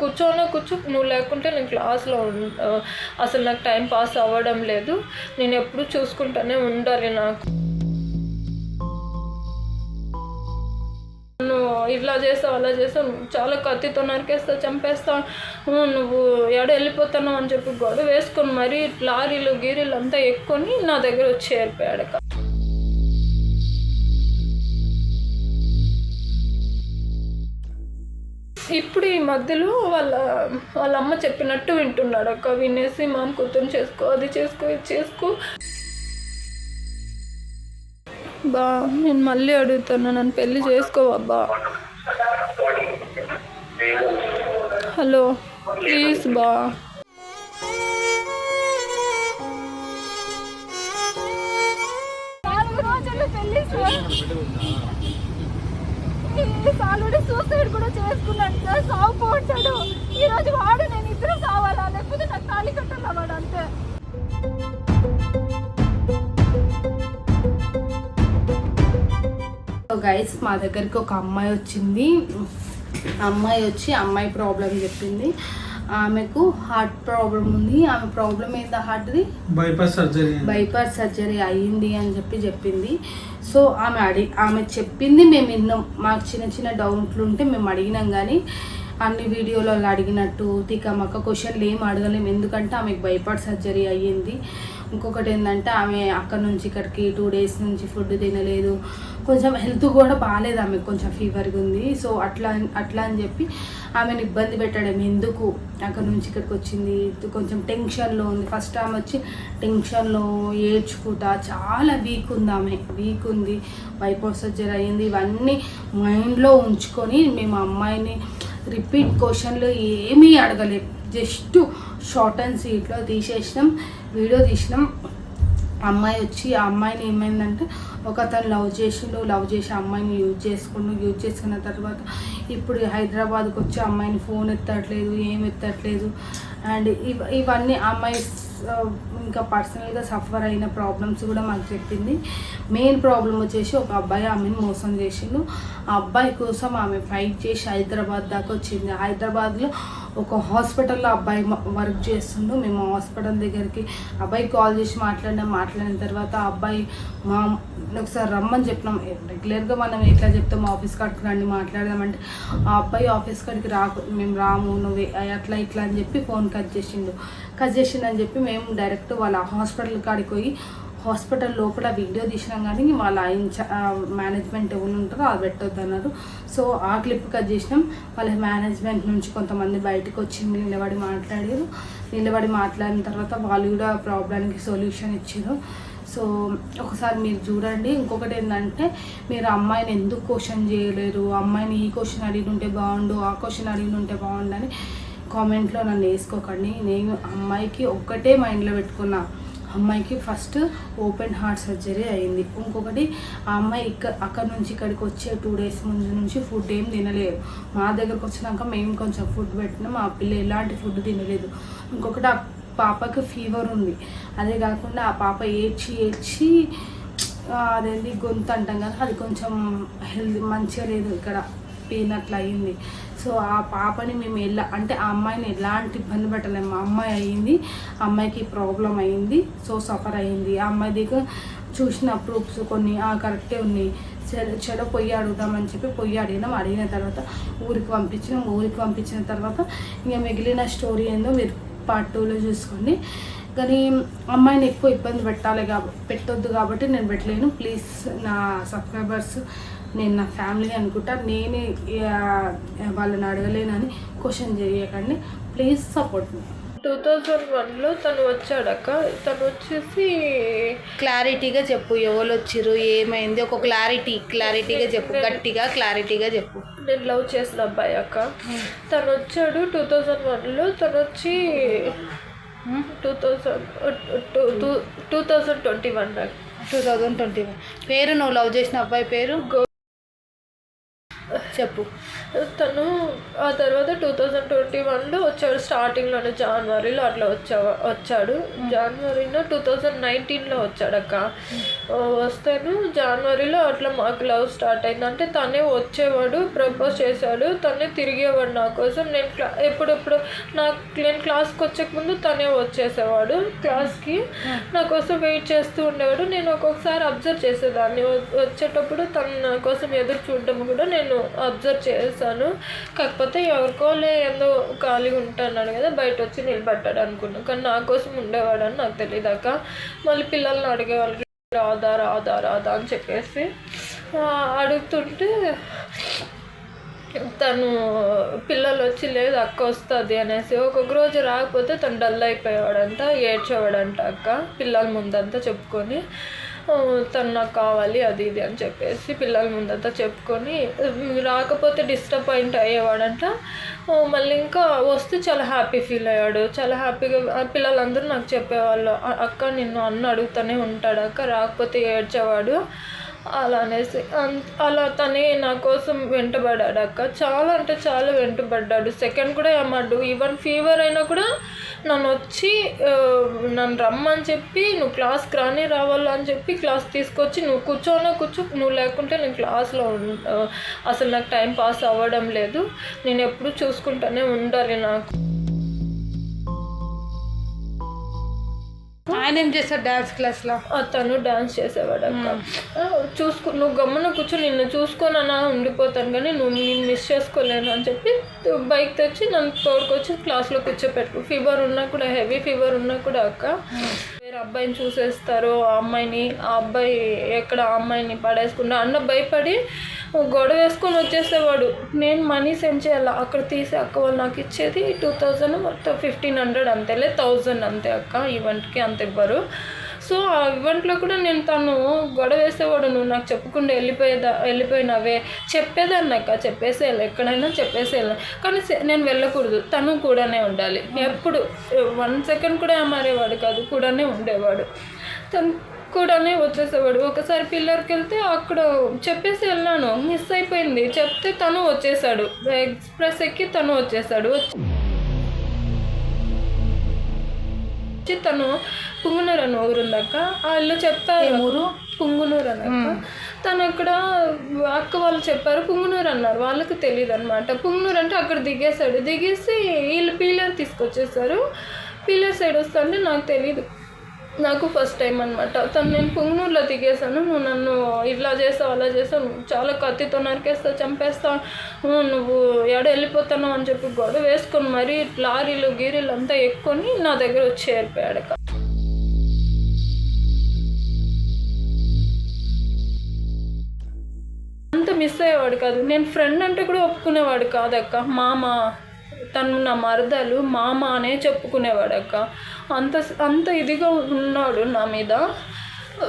కూర్చోనే కూర్చో నువ్వు లేకుంటే నేను క్లాస్లో అసలు నాకు టైం పాస్ అవ్వడం లేదు. నేను ఎప్పుడు చూసుకుంటూనే ఉండాలి నాకు. నువ్వు ఇట్లా చేస్తావు అలా చేస్తావు చాలా కత్తితో నరికేస్తావు చంపేస్తా. నువ్వు ఎడ వెళ్ళిపోతున్నావు అని చెప్పి గొడవ వేసుకొని మరీ లారీలు గీరీలు అంతా ఎక్కుని నా దగ్గర వచ్చి చేరిపోయాడు ఇప్పుడు ఈ మధ్యలో వాళ్ళ వాళ్ళ అమ్మ చెప్పినట్టు వింటున్నాడు అక్క. వినేసి మామ కూతురు చేసుకో అది చేసుకో ఇది చేసుకో. బా నేను మళ్ళీ అడుగుతాను నన్ను పెళ్ళి చేసుకోవబ్బా హలో ప్లీజ్ బా. నాలుగు ప్లీజ్ ఆల్రెడీ సూసైడ్ కూడా చేసుకున్నాడు సార్. సావు పోతాడు ఈ రోజు వాడు నేను ఇద్దరు సావాలా? లేకపోతే నాకు తాళి కట్టాలా వాడు అంతే. గైస్ మా దగ్గరికి ఒక అమ్మాయి వచ్చింది. అమ్మాయి వచ్చి అమ్మాయి ప్రాబ్లం చెప్పింది. ఆమెకు హార్ట్ ప్రాబ్లం ఉంది. ఆమె ప్రాబ్లం ఏందా హార్ట్ది బైపాస్ సర్జరీ బైపాస్ సర్జరీ అయ్యింది అని చెప్పి చెప్పింది. సో ఆమె అడి ఆమె చెప్పింది మేము విన్నాం. మాకు చిన్న చిన్న డౌట్లు ఉంటే మేము అడిగినాం కానీ అన్ని వీడియోలలో అడిగినట్టు తికమక్క క్వశ్చన్లు ఏం అడగలేము ఎందుకంటే ఆమెకు బైపాస్ సర్జరీ అయ్యింది. ఇంకొకటి ఏంటంటే ఆమె అక్కడ నుంచి ఇక్కడికి టూ డేస్ నుంచి ఫుడ్ తినలేదు. కొంచెం హెల్త్ కూడా బాగాలేదు ఆమె కొంచెం ఫీవర్గా ఉంది. సో అట్లా అట్లా అని చెప్పి ఆమెను ఇబ్బంది పెట్టడం ఎందుకు? అక్కడ నుంచి ఇక్కడికి వచ్చింది. కొంచెం టెన్షన్లో ఉంది. ఫస్ట్ ఆమె వచ్చి టెన్షన్లో ఏడ్చుకుంటా చాలా వీక్ ఉంది ఆమె. వీక్ ఉంది. బైపాస్ సర్జరీ అయ్యింది ఇవన్నీ మైండ్లో ఉంచుకొని మేము అమ్మాయిని రిపీట్ క్వశ్చన్లు ఏమీ అడగలేదు జస్ట్ షార్ట్ అండ్ సీట్లో తీసేసినాం వీడియో తీసినాం. అమ్మాయి వచ్చి ఆ అమ్మాయిని ఏమైందంటే ఒక అతను లవ్ చేసిండు లవ్ చేసి అమ్మాయిని యూజ్ చేసుకుండు యూజ్ చేసుకున్న తర్వాత ఇప్పుడు హైదరాబాద్కి వచ్చి అమ్మాయిని ఫోన్ ఎత్తట్లేదు ఏం ఎత్తట్లేదు. అండ్ ఇవ ఇవన్నీ అమ్మాయి ఇంకా పర్సనల్గా సఫర్ అయిన ప్రాబ్లమ్స్ కూడా మాకు చెప్పింది. మెయిన్ ప్రాబ్లం వచ్చేసి ఒక అబ్బాయి ఆమెను మోసం చేసిండు. ఆ అబ్బాయి కోసం ఆమె ఫైట్ చేసి హైదరాబాద్ దాకా వచ్చింది. హైదరాబాద్లో ఒక హాస్పిటల్లో అబ్బాయి వర్క్ చేస్తుండు. మేము హాస్పిటల్ దగ్గరికి అబ్బాయి కాల్ చేసి మాట్లాడినాం. మాట్లాడిన తర్వాత ఆ అబ్బాయి మా ఒకసారి రమ్మని చెప్పినాం. రెగ్యులర్గా మనం ఎట్లా చెప్తాం ఆఫీస్ కాడికి రండి మాట్లాడదామంటే ఆ అబ్బాయి ఆఫీస్ కాడికి రాకు మేము రాము నువ్వు అట్లా ఇట్లా అని చెప్పి ఫోన్ కట్ చేసిండు. కట్ చేసిండని చెప్పి మేము డైరెక్ట్ వాళ్ళ హాస్పిటల్ కాడికి పోయి హాస్పిటల్ లోపల వీడియో తీసినాం కానీ వాళ్ళ ఇన్చా మేనేజ్మెంట్ ఎవరు ఉంటారో అది పెట్టొద్దు అన్నారు. సో ఆ క్లిప్ కట్ చేసినాం. వాళ్ళ మేనేజ్మెంట్ నుంచి కొంతమంది బయటకు వచ్చి నిలబడి మాట్లాడారు. నిలబడి మాట్లాడిన తర్వాత వాళ్ళు కూడా ప్రాబ్లానికి సొల్యూషన్ ఇచ్చారు. సో ఒకసారి మీరు చూడండి. ఇంకొకటి ఏంటంటే మీరు అమ్మాయిని ఎందుకు క్వశ్చన్ చేయలేరు? అమ్మాయిని ఈ క్వశ్చన్ అడిగి ఉంటే బాగుండు ఆ క్వశ్చన్ అడిగి ఉంటే బాగుండు అని కామెంట్లో నన్ను వేసుకోకండి. నేను అమ్మాయికి ఒక్కటే మైండ్లో పెట్టుకున్నా. అమ్మాయికి ఫస్ట్ ఓపెన్ హార్ట్ సర్జరీ అయింది. ఇంకొకటి ఆ అమ్మాయి ఇక్కడ అక్కడ నుంచి ఇక్కడికి వచ్చే టూ డేస్ ముందు నుంచి ఫుడ్ ఏం తినలేదు. మా దగ్గరకు వచ్చినాక మేము కొంచెం ఫుడ్ పెట్టినాం ఆ పిల్ల ఎలాంటి ఫుడ్ తినలేదు. ఇంకొకటి ఆ పాపకి ఫీవర్ ఉంది. అదే కాకుండా ఆ పాప ఏడ్చి ఏడ్చి అదేంటి గొంతు అంటాం కదా అది కొంచెం హెల్త్ మంచిగా లేదు ఇక్కడ పెయిన్ అట్లా అయింది. సో ఆ పాపని మేము ఎలా అంటే ఆ అమ్మాయిని ఎలాంటి ఇబ్బంది పెట్టలేము. మా అమ్మాయి అయ్యింది ఆ అమ్మాయికి ప్రాబ్లం అయింది సో సఫర్ అయింది. ఆ అమ్మాయి దగ్గర చూసిన ప్రూఫ్స్ కొన్ని ఆ కరెక్టే ఉన్నాయి. సరే చెడ పొయ్యి అడుగుదామని చెప్పి పొయ్యి అడిగినాం. అడిగిన తర్వాత ఊరికి పంపించినాం. ఊరికి పంపించిన తర్వాత ఇంకా మిగిలిన స్టోరీ ఏందో మీరు పార్ట్ టూలో చూసుకోండి. కానీ అమ్మాయిని ఎక్కువ ఇబ్బంది పెట్టాలి కాబట్టి పెట్టొద్దు కాబట్టి నేను పెట్టలేను. ప్లీజ్ నా సబ్స్క్రైబర్స్ నేను నా ఫ్యామిలీ అనుకుంటా నేనే వాళ్ళని అడగలేనని క్వశ్చన్ చేయకండి please support me. Two thousand వన్లో తను వచ్చాడక్క. తను వచ్చేసి క్లారిటీగా చెప్పు ఎవరు వచ్చిర్రు ఏమైంది ఒక క్లారిటీ క్లారిటీగా చెప్పు గట్టిగా క్లారిటీగా చెప్పు. నేను లవ్ చేసిన అబ్బాయి అక్క. తను వచ్చాడు టూ థౌజండ్ వన్లో తను వచ్చి two thousand two two two thousand twenty one two thousand twenty one పేరు నువ్వు లవ్ చేసిన అబ్బాయి పేరు? చెప్పు. తను ఆ తర్వాత టూ థౌజండ్ ట్వంటీ వన్లో వచ్చాడు స్టార్టింగ్లోనే జనవరిలో అట్లా వచ్చా వచ్చాడు. జనవరిలో టూ థౌజండ్ నైన్టీన్లో వచ్చాడక్క. వస్తాను. జనవరిలో అట్లా మాకు లవ్ స్టార్ట్ అయింది. అంటే తనే వచ్చేవాడు ప్రపోజ్ చేశాడు. తనే తిరిగేవాడు నా కోసం. నేను క్లా ఎప్పుడెప్పుడు నాకు నేను క్లాస్కి వచ్చే ముందు తనే వచ్చేసేవాడు క్లాస్కి. నా కోసం వెయిట్ చేస్తూ ఉండేవాడు. నేను ఒక్కొక్కసారి అబ్జర్వ్ చేసేదాన్ని. వచ్చేటప్పుడు తను నా కోసం ఎదురు చూడడం కూడా నేను అబ్జర్వ్ చేశాను. కాకపోతే ఎవరికోలే ఏందో ఖాళీగా ఉంటాను కదా బయట వచ్చి నిలబడ్డాడు అనుకున్నాను కానీ నా కోసం ఉండేవాడని నాకు తెలియదాక మళ్ళీ పిల్లల్ని అడిగే వాళ్ళకి రాదా రాదా రాదా అని చెప్పేసి అడుగుతుంటే తను పిల్లలు వచ్చి లేదు అక్క వస్తుంది అనేసి ఒక్కొక్క రోజు రాకపోతే తను డల్ అయిపోయేవాడంట ఏడ్చేవాడంట అక్క పిల్లల ముందంతా చెప్పుకొని. తను నాకు కావాలి అది ఇది అని చెప్పేసి పిల్లల ముందంతా చెప్పుకొని రాకపోతే డిస్టర్బాయింట్ అయ్యేవాడంట. మళ్ళీ ఇంకా వస్తే చాలా హ్యాపీ ఫీల్ అయ్యాడు. చాలా హ్యాపీగా పిల్లలందరూ నాకు చెప్పేవాళ్ళు అక్క నిన్ను అన్న అడుగుతూనే ఉంటాడు అక్క రాకపోతే ఏడ్చేవాడు. అలా అనేసి అన్- అలా తనే నా కోసం వెంటబడ్డాడు అక్క. చాలా అంటే చాలా వెంటబడ్డాడు. సెకండ్ కూడా ఏమాడు. ఈవెన్ ఫీవర్ అయినా కూడా నన్ను వచ్చి నన్ను రమ్మని చెప్పి నువ్వు క్లాస్కి రాని రావాలా అని చెప్పి క్లాస్ తీసుకొచ్చి నువ్వు కూర్చోనా కూర్చో నువ్వు లేకుంటే నేను క్లాస్లో అసలు నాకు టైం పాస్ అవ్వడం లేదు. నేను ఎప్పుడు చూసుకుంటానే ఉండాలి నాకు. ఆయన ఏం చేస్తాడు డాన్స్ క్లాస్లో తను డాన్స్ చేసేవాడు అక్క. చూసుకో నువ్వు గమ్మున కూర్చో నిన్ను చూసుకోనన్నా ఉండిపోతాను కానీ నువ్వు నేను మిస్ చేసుకోలేను అని చెప్పి బైక్ తెచ్చి నన్ను తోడుకొచ్చి క్లాస్లో కూర్చోపెట్టు ఫీవర్ ఉన్నా కూడా హెవీ ఫీవర్ ఉన్నా కూడా అక్క. వేరే అబ్బాయిని చూసేస్తారు ఆ అమ్మాయిని ఆ అబ్బాయి ఎక్కడ ఆ అమ్మాయిని పడేసుకున్నా అన్న భయపడి గొడవ వేసుకొని వచ్చేసేవాడు. నేను మనీ సెండ్ చేయాలి? అక్కడ తీసి అక్క వాళ్ళు నాకు ఇచ్చేది టూ థౌజండ్ మొత్తం ఫిఫ్టీన్ హండ్రెడ్ అంతేలే థౌజండ్ అంతే అక్క ఈవెంట్కి అంత ఇవ్వరు. సో ఆ ఈవెంట్లో కూడా నేను తను గొడవ వేసేవాడు. నువ్వు నాకు చెప్పకుండా వెళ్ళిపోయేదా వెళ్ళిపోయినావే. చెప్పేదాన్ని అక్క చెప్పేసేయాలి. ఎక్కడైనా చెప్పేసేయాలి. కానీ నేను వెళ్ళకూడదు. తను కూడానే ఉండాలి. ఎప్పుడు వన్ సెకండ్ కూడా మారేవాడు కాదు కూడానే ఉండేవాడు. తను కూడానే వచ్చేసేవాడు. ఒకసారి పిల్లర్కి వెళ్తే అక్కడ చెప్పేసి వెళ్ళాను. మిస్ అయిపోయింది. చెప్తే తను వచ్చేసాడు. ఎక్స్ప్రెస్ ఎక్కి తను వచ్చేసాడు. వచ్చి తను పుంగునూరు అని ఊరుందక్క వాళ్ళు చెప్తారు ఊరు? పుంగునూరు అని తను అక్కడ అక్క వాళ్ళు చెప్పారు. పుంగునూరు అన్నారు. వాళ్ళకి తెలియదు అనమాట పుంగునూరు అంటే అక్కడ దిగేశాడు. దిగేసి వీళ్ళు పీలర్ తీసుకొచ్చేసారు. పీలర్ సైడ్ వస్తుంటే నాకు తెలియదు నాకు ఫస్ట్ టైం అనమాట తను నేను పుంగనూరులో దిగేశాను. నువ్వు నన్ను ఇలా చేస్తావు అలా చేస్తావు చాలా కత్తితో నరికేస్తావు చంపేస్తావు నువ్వు ఎడ వెళ్ళిపోతాను అని చెప్పి గొడవ వేసుకొని మరీ లారీలు గీరీలు అంతా ఎక్కుని నా దగ్గర వచ్చి చేరిపోయాడు అక్క. అంత మిస్ అయ్యేవాడు కాదు. నేను ఫ్రెండ్ అంటే కూడా ఒప్పుకునేవాడు కాదక్క. మామ తను నా మరదలు మామ అనే చెప్పుకునేవాడు అక్క అంత అంత ఇదిగా ఉన్నాడు నా మీద.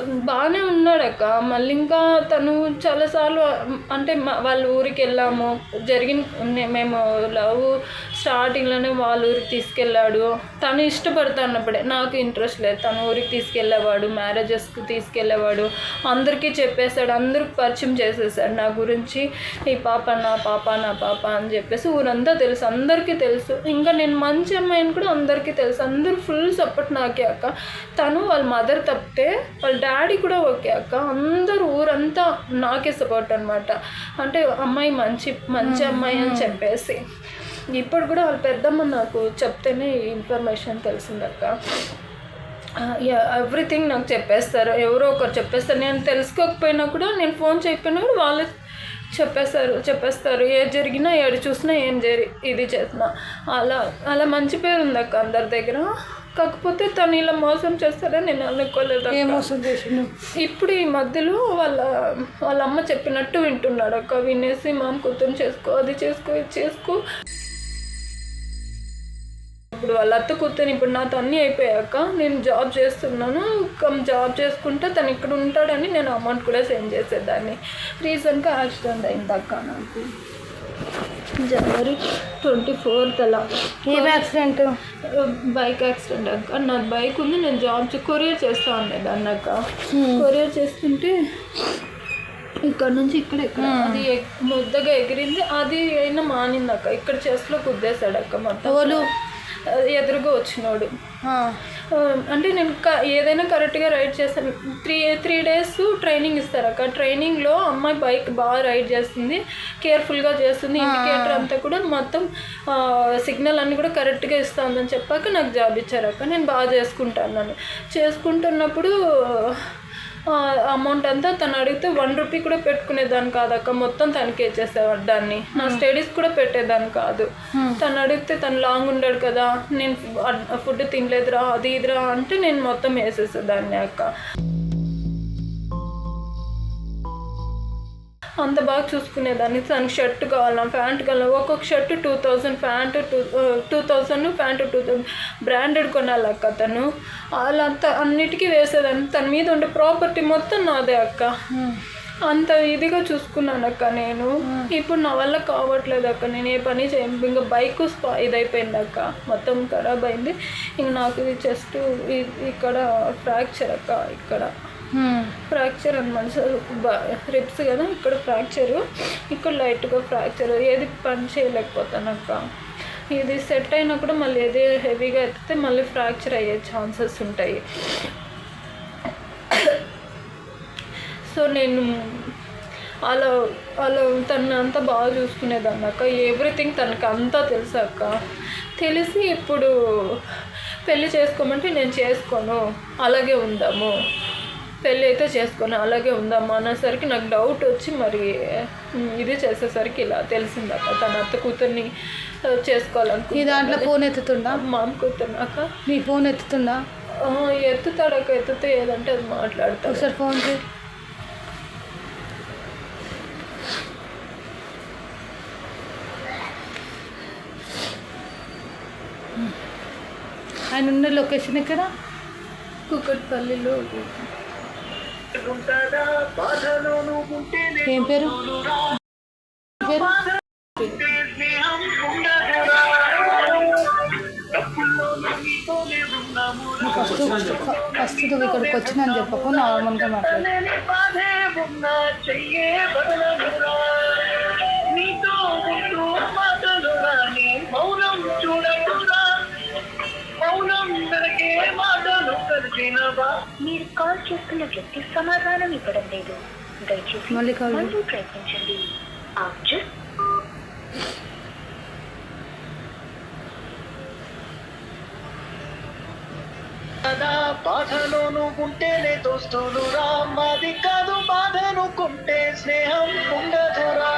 బాగానే ఉన్నాడు అక్క. మళ్ళీ ఇంకా తను చాలాసార్లు అంటే వాళ్ళ ఊరికి వెళ్ళాము. జరిగిన మేము లవ్ స్టార్టింగ్లోనే వాళ్ళ ఊరికి తీసుకెళ్ళాడు. తను ఇష్టపడుతున్నప్పుడే నాకు ఇంట్రెస్ట్ లేదు. తను ఊరికి తీసుకెళ్ళేవాడు మ్యారేజెస్కి తీసుకెళ్ళేవాడు. అందరికీ చెప్పేశాడు అందరికి పరిచయం చేసేసాడు నా గురించి ఈ పాప నా పాప నా పాప అని చెప్పేసి ఊరంతా తెలుసు. అందరికీ తెలుసు. ఇంకా నేను మంచి అమ్మాయిని కూడా అందరికీ తెలుసు. అందరూ ఫుల్ సపోర్ట్ నాకే అక్క. తను వాళ్ళ మదర్ తప్పితే వాళ్ళ డాడీ కూడా ఓకే అక్క. అందరూ ఊరంతా నాకే సపోర్ట్ అనమాట అంటే అమ్మాయి మంచి మంచి అమ్మాయి అని చెప్పేసి. ఇప్పుడు కూడా వాళ్ళ పెద్దమ్మ నాకు చెప్తేనే ఇన్ఫర్మేషన్ తెలిసిందక్క ఎవ్రీథింగ్ నాకు చెప్పేస్తారు. ఎవరో ఒకరు చెప్పేస్తారు. నేను తెలుసుకోకపోయినా కూడా నేను ఫోన్ చేయకపోయినా కూడా వాళ్ళే చెప్పేస్తారు చెప్పేస్తారు. ఏది జరిగినా ఏడు చూసినా ఏం జరి ఇది చేసినా. అలా అలా మంచి పేరు ఉంది అక్క అందరి దగ్గర. కాకపోతే తను ఇలా మోసం చేస్తారని నేను అనుకోలేదు ఏ. మోసం చేసిండు? ఇప్పుడు ఈ మధ్యలో వాళ్ళ వాళ్ళ అమ్మ చెప్పినట్టు వింటున్నాడు అక్క. వినేసి మామ కూతురు చేసుకో అది చేసుకో ఇది చేసుకో. ఇప్పుడు వాళ్ళ అత్త కూతురు ఇప్పుడు నాతో అన్నీ అయిపోయాక నేను జాబ్ చేస్తున్నాను. కమ్ జాబ్ చేసుకుంటే తను ఇక్కడ ఉంటాడని నేను అమౌంట్ కూడా సెండ్ చేసేదాన్ని. రీసెంట్గా యాక్సిడెంట్ అయింది అక్క నాకు. జనవరి ట్వంటీ ఫోర్త్ అలా. ఏం యాక్సిడెంట్ బైక్ యాక్సిడెంట్ అక్క. నా బైక్ ఉంది నేను జాబ్ కొరియర్ చేస్తా ఉండేది అన్నాక కొరియర్ చేస్తుంటే ఇక్కడ నుంచి ఇక్కడ ఇక్కడ. అది ముద్దగా ఎగిరింది అది అయినా మానింది అక్క. ఇక్కడ చెస్ట్లో కుద్దేశాడు అక్క మొత్తం. ఎదురుగా వచ్చినోడు. అంటే నేను క- ఏదైనా కరెక్ట్గా రైడ్ చేస్తాను. త్రీ త్రీ డేస్ ట్రైనింగ్ ఇస్తారు అక్క. ట్రైనింగ్లో అమ్మాయి బైక్ బాగా రైడ్ చేస్తుంది. కేర్ఫుల్గా చేస్తుంది. ఇండికేటర్ అంతా కూడా మొత్తం సిగ్నల్ అన్ని కూడా కరెక్ట్గా ఇస్తుందని చెప్పాక నాకు జాబ్ ఇచ్చారు అక్క. నేను బాగా చేసుకుంటాను చేసుకుంటున్నప్పుడు అమౌంట్ అంతా తను అడిగితే వన్ రూపీ కూడా పెట్టుకునేదాన్ని కాదక్క. మొత్తం తనకే ఇచ్చేసేవాడు దాన్ని. నా స్టడీస్ కూడా పెట్టేదాన్ని కాదు. తను అడిగితే తను లాంగ్ ఉండాడు కదా. నేను ఫుడ్ తినలేదురా అది ఇదిరా అంటే నేను మొత్తం వేసేసేదాన్ని అక్క. అంత బాగా చూసుకునేదాన్ని తనకి షర్ట్ కావాలా ప్యాంట్ కావాలా. ఒక్కొక్క shirt two thousand pant two two thousand pant two thousand branded కొనాలి అక్క తను. అలా అంత అన్నిటికీ వేసేదాన్ని. తన మీద ఉండే ప్రాపర్టీ మొత్తం నాదే అక్క. అంత ఇదిగా చూసుకున్నాను అక్క నేను. ఇప్పుడు నా వల్ల కావట్లేదు అక్క. నేను ఏ పని చేయను. ఇంకా బైక్ స్పా ఇదైపోయింది అక్క. మొత్తం ఖరాబ్ అయింది. ఇంక నాకు ఇది చెస్ట్ ఇక్కడ ఫ్రాక్చర్ అక్క ఇక్కడ. ఫ్రాక్చర్ అనమాట రిప్స్ కదా ఇక్కడ ఫ్రాక్చరు. ఇక్కడ లైట్గా ఫ్రాక్చర్. ఏది పని చేయలేకపోతానక్క. ఇది సెట్ అయినా కూడా మళ్ళీ ఏది హెవీగా ఎత్తితే మళ్ళీ ఫ్రాక్చర్ అయ్యే ఛాన్సెస్ ఉంటాయి. సో నేను అలా అలా తను అంతా బాగా చూసుకునేదాన్ని అక్క. ఎవ్రీథింగ్ తనకు అంతా తెలుసు అక్క. తెలిసి ఇప్పుడు పెళ్ళి చేసుకోమంటే నేను చేసుకోను. అలాగే ఉందాము. పెళ్ళి అయితే చేసుకోను అలాగే ఉందాము అనేసరికి నాకు డౌట్ వచ్చి మరి ఇది చేసేసరికి ఇలా తెలిసిందక్క తన అత్త కూతుర్ని ఆ, ఈ దాంట్లో ఫోన్ ఎత్తుతుండా మామ కూతుర్ని. అక్క? నీ ఫోన్ ఎత్తుతుండా ఆ, ఎత్తుతాడక్క ఎత్తుతే ఏదంటే అది మాట్లాడతాడు. ఒకసారి ఫోన్ చేయి. ఆయన ఉన్న లొకేషన్ ఎక్కడ? కుక్కట్పల్లిలో. ఏం పేరు? పేరు? ఫస్ట్ ఫస్ట్ నువ్వు ఇక్కడికి వచ్చినని చెప్పకు నార్మల్గా మాట్లాడు. మీరు కాల్ చేస్తున్న వ్యక్తి సమాధానం ఇవ్వడం లేదు. దయచేసి మళ్ళీ ప్రయత్నించండి. బాధలోను ఉంటేనే దోస్తులు రా కాదు బాధను కుంటే స్నేహం ఉండదురా.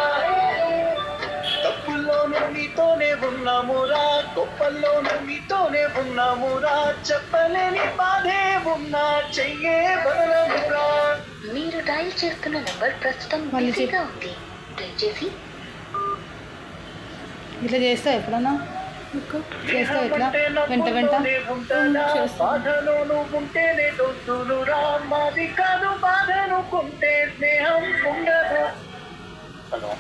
మీతోనే ఉన్నామురా గొప్పల్లోనూ మీతోనే ఉన్నామురా చెప్పలేని బాధే ఉన్నా చెయ్యే బలమురా మీరు డయల్ చేస్తున్న నంబర్ ప్రస్తుతం. బిజీగా ఉంది. దయచేసి ఇట్లా చేస్తావు ఎప్పుడన్నా? చేస్తావు ఎట్లా? వెంట వెంట? బాధలోను ఉంటేనే దోస్తులు రా. మాది కాదు బాధనుకుంటే స్నేహం ఉండదు. హలో.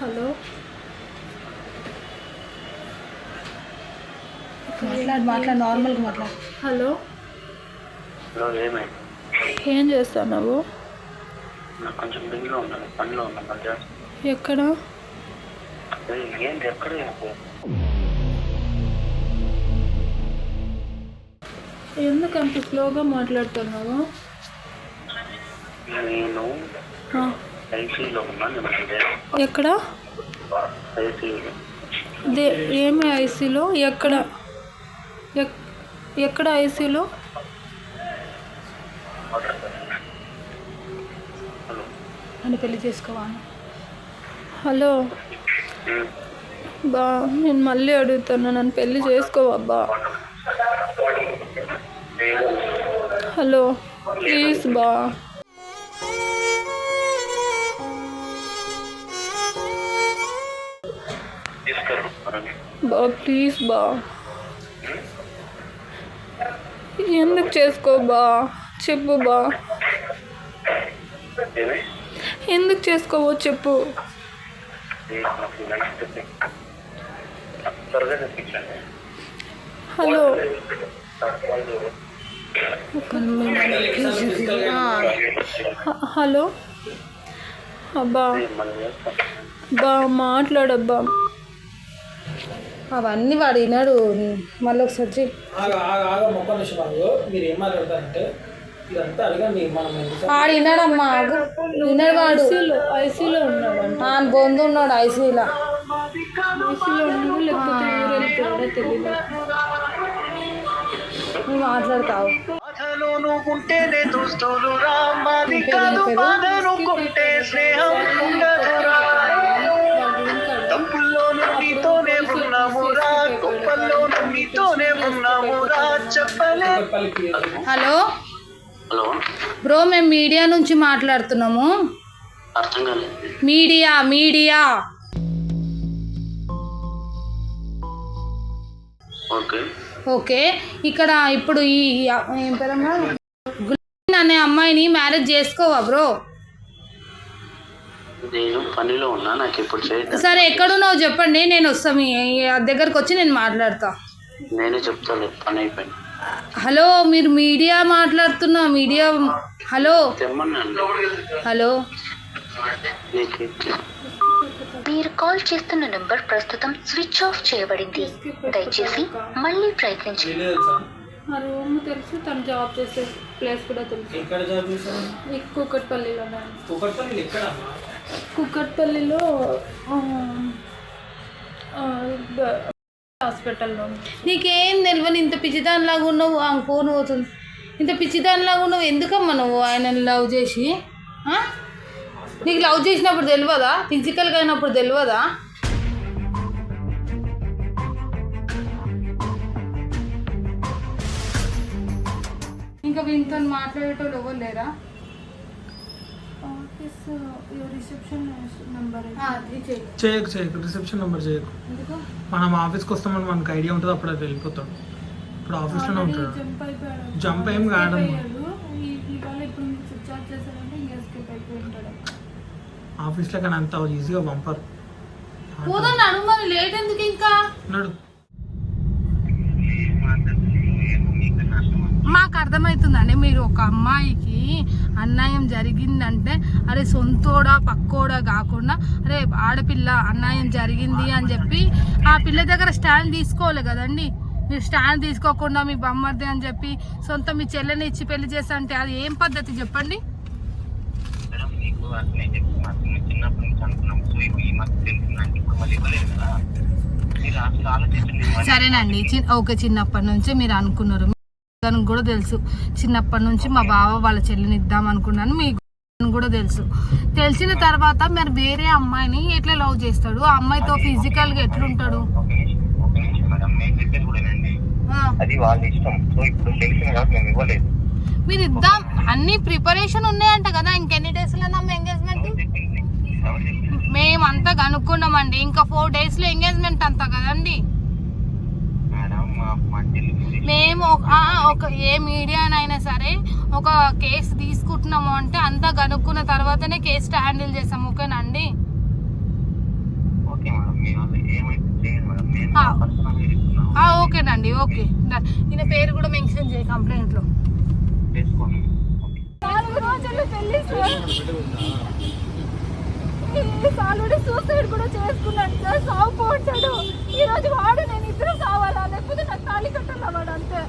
హలో. మాట్లాడు మాట్లాడు నార్మల్గా మాట్లాడు. హలో. ఏం చేస్తున్నావు? నాకు కొంచెం బిజీలో ఉన్నాను పనిలో ఉన్నాను ఎక్కడ? ఏంటి ఎక్కడ చెప్పు? ఎందుకు అంత స్లోగా మాట్లాడుతున్నావు? నేను ఐసీలో ఉన్నాను నేను ఎక్కడ? దే ఏమి ఐసీలో? ఎక్కడ? ఎక్- ఎక్కడ ఐసీలో? అని పెళ్ళి చేసుకోవాలి హలో. బా నేను మళ్ళీ అడుగుతాను నన్ను పెళ్ళి చేసుకోవబ్బా హలో. ప్లీజ్ బా. బా ప్లీజ్ బా. ఎందుకు చేసుకో బా? చెప్పు బా. ఎందుకు చేసుకోవో చెప్పు. హలో. హలో. అబ్బా. బా మాట్లాడబ్బా. అవన్నీ వాడు వినాడు మళ్ళీ ఒకసారి మనం ఎందుకు వాడు ఐసీలో ఐసీలో ఉన్నాడు ఆ బొందు ఉన్నాడు ఐసీలో. నువ్వు మాట్లాడతావు. ఉంటేనే కాదు బాధను స్నేహం హలో? హలో. బ్రో మేము మీడియా నుంచి మాట్లాడుతున్నాము. అర్థం కాలేదు. Media media. ఓకే. ఓకే. ఇక్కడ ఇప్పుడు ఈ ఏం పేరమ్మా అనే అమ్మాయిని మ్యారేజ్ చేసుకోవా బ్రో? నేను పనిలో ఉన్నా నాకు ఇప్పుడు చేయటం సరే ఎక్కడున్నావు చెప్పండి. నేను వస్తా మీ దగ్గరకు వచ్చి నేను మాట్లాడతా. నేనే చెప్తాను పని అయిపోయింది హలో మీరు మీడియా మాట్లాడుతున్నా మీడియా హలో. హలో. మీరు కాల్ చేస్తున్న నంబర్ ప్రస్తుతం స్విచ్ ఆఫ్ చేయబడింది. దయచేసి మళ్ళీ ప్రయత్నించండి. ఆ రూమ్ తెలుసు తను జాబ్ చేసే ప్లేస్ కూడా తెలుసు. ఎక్కడ జాబ్ చేశారు? ఈ కూకట్పల్లిలో కూకట్పల్లి ఎక్కడ? కూకట్పల్లిలో ఆ, ఆ, బ- హాస్పిటల్లో. నీకేం తెలియని ఇంత పిచ్చిదానిలాగా ఉన్నావు ఆమె ఫోన్ పోతుంది. ఇంత పిచ్చిదానిలాగా ఉన్నావు ఎందుకమ్మా నువ్వు ఆయనని లవ్ చేసి? నీకు లవ్ చేసినప్పుడు తెలియదా? ఫిజికల్గా అయినప్పుడు తెలియదా? ఇంకా వీళ్ళతో మాట్లాడేటోళ్ళు ఎవరు లేరా? ఆఫీస్ రిసెప్షన్ నెంబర్ చేయకు. చేయకు రిసెప్షన్ నెంబర్ చేయకు. మనం ఆఫీస్కి వస్తామని మనకు ఐడియా ఉంటుంది అప్పుడు అది వెళ్ళిపోతాడు. ఇప్పుడు ఆఫీస్లోనే ఉంటాడు. జంప్ ఏం ఉంటాడు. ఆఫీస్లో కానీ అంత ఈజీగా పంపరు. పోదా నడు మరి లేట్ ఎందుకు ఇంకా? నడు మాకు అర్థమవుతుందండి మీరు ఒక అమ్మాయికి అన్యాయం జరిగిందంటే అరే సొంతోడా పక్కోడా కాకుండా అరే ఆడపిల్ల అన్యాయం జరిగింది అని చెప్పి ఆ పిల్ల దగ్గర స్టాండ్ తీసుకోవాలి కదండి. మీరు స్టాండ్ తీసుకోకుండా మీ బొమ్మర్ది అని చెప్పి సొంత మీ చెల్లెని ఇచ్చి పెళ్ళి చేస్తా అంటే అది ఏం పద్ధతి చెప్పండి? సరేనండి ఓకే చిన్నప్పటి నుంచి మీరు అనుకున్నారు. దానికి కూడా తెలుసు. చిన్నప్పటి నుంచి మా బావ వాళ్ళ చెల్లిని ఇద్దాం అనుకున్నాను మీకు కూడా తెలుసు. తెలిసిన తర్వాత మరి వేరే అమ్మాయిని ఎట్లా లవ్ చేస్తాడు? ఆ అమ్మాయితో ఫిజికల్గా ఎట్లుంటాడు? అది వాళ్ళ ఇష్టం. సో ఇప్పుడు తెలిసింది కాబట్టి మేము ఇవ్వలేదు. మీరు ఇద్దాం అన్ని ప్రిపరేషన్ ఉన్నాయంట కదా. ఇంకెన్ని డేస్లో ఎంగేజ్మెంట్? చెప్పింది? ఎవరు చెప్పింది? మేము అంతా కనుక్కున్నామండి. ఇంకా ఫోర్ డేస్లో ఎంగేజ్మెంట్ అంతా కదండి. మేడం మా చెల్లి మేము ఒక- ఆ, ఒక ఏ మీడియానైనా సరే ఒక కేసు తీసుకుంటున్నాము అంటే అంతా కనుక్కున్న తర్వాతనే కేసు హ్యాండిల్ చేస్తాం ఓకేనండి? ఆ, ఓకేనండి ఓకే. డ- ఈయన పేరు కూడా మెన్షన్ చేయి కంప్లైంట్లో. ఓకే నాలుగు రోజుల్లో పెళ్ళి సార్. ఆల్రెడీ సూసైడ్ కూడా చేసుకున్నాను సార్ సాగు అగ్రస్ అవ్వాలా లేకపోతే నాకు తాళి కట్టాలి అవ్వాలంతే